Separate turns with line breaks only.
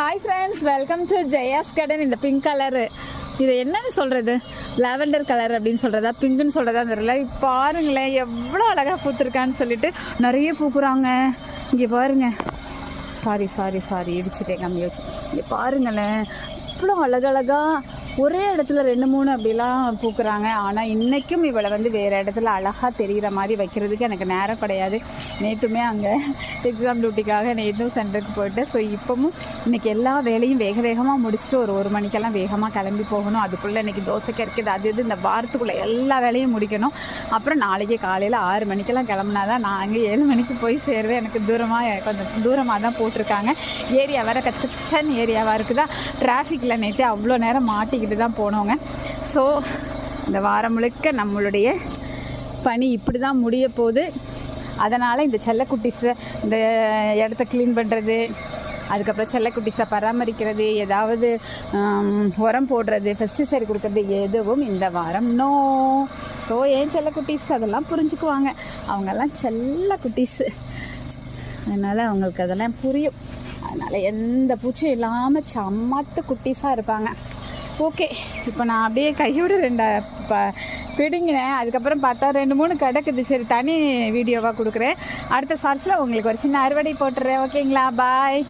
Hi friends welcome to Jaya's கடன் இந்த pink colour இது என்னன்னு சொல்கிறது லாவெண்டர் கலர் அப்படின்னு சொல்கிறதா பிங்க்குன்னு சொல்கிறதா தெரியல பாருங்களேன் எவ்வளோ அழகாக பூத்துருக்கான்னு சொல்லிட்டு நிறைய பூக்குறாங்க. இங்கே பாருங்கள் சாரி சாரி சாரி இடிச்சிட்டேன் கம்மி வச்சு இங்கே பாருங்களேன். இவ்வளோ அழகழகாக ஒரே இடத்துல ரெண்டு மூணு அப்படிலாம் பூக்குறாங்க. ஆனால் இன்றைக்கும் இவளை வந்து வேறு இடத்துல அழகாக தெரிகிற மாதிரி வைக்கிறதுக்கு எனக்கு நேரம் கிடையாது. நேற்றுமே அங்கே எக்ஸாம் டியூட்டிக்காக நேற்றும் சென்டருக்கு போயிட்டு ஸோ இப்போவும் இன்றைக்கி எல்லா வேலையும் வேக வேகமாக முடிச்சுட்டு ஒரு ஒரு மணிக்கெல்லாம் வேகமாக கிளம்பி போகணும். அதுக்குள்ளே இன்றைக்கி தோசை கிடைக்கிது அது இது இந்த வாரத்துக்குள்ளே எல்லா வேலையும் முடிக்கணும். அப்புறம் நாளைக்கு காலையில் ஆறு மணிக்கெல்லாம் கிளம்புனா தான் நான் அங்கே ஏழு மணிக்கு போய் சேருவேன் எனக்கு தூரமாக கொஞ்சம் தூரமாக தான் போட்டிருக்காங்க. ஏரியா வேறு கச்ச கச்ச ஏரியாவாக இருக்குதா? டிராஃபிக்கில் நேற்று அவ்வளோ நேரம் மாட்டிக்கிட்டு தான் போனோங்க ஸோ இந்த வாரம் முழுக்க நம்மளுடைய பணி இப்படி தான் முடிய போகுது. அதனால் இந்த செல்லக்குட்டிஸை இந்த இடத்த க்ளீன் பண்ணுறது அதுக்கப்புறம் செல்லக்குட்டிஸை பராமரிக்கிறது ஏதாவது உரம் போடுறது பெஸ்டிசைடு கொடுக்கறது எதுவும் இந்த வாரம் நோ ஸோ ஏன் செல்லக்குட்டிஸ் அதெல்லாம் புரிஞ்சுக்குவாங்க. அவங்கெல்லாம் செல்ல அதனால் அவங்களுக்கு அதெல்லாம் புரியும். அதனால் எந்த பூச்சும் இல்லாமல் சம்மத்து குட்டீஸாக இருப்பாங்க. ஓகே இப்போ நான் அப்படியே கையோட ரெண்டு ப பிடுங்கினேன். அதுக்கப்புறம் பார்த்தா ரெண்டு மூணு கிடக்குது. சரி தனி வீடியோவாக கொடுக்குறேன். அடுத்த சார்ஸில் உங்களுக்கு ஒரு சின்ன அறுவடை போட்டுறேன் ஓகேங்களா பாய்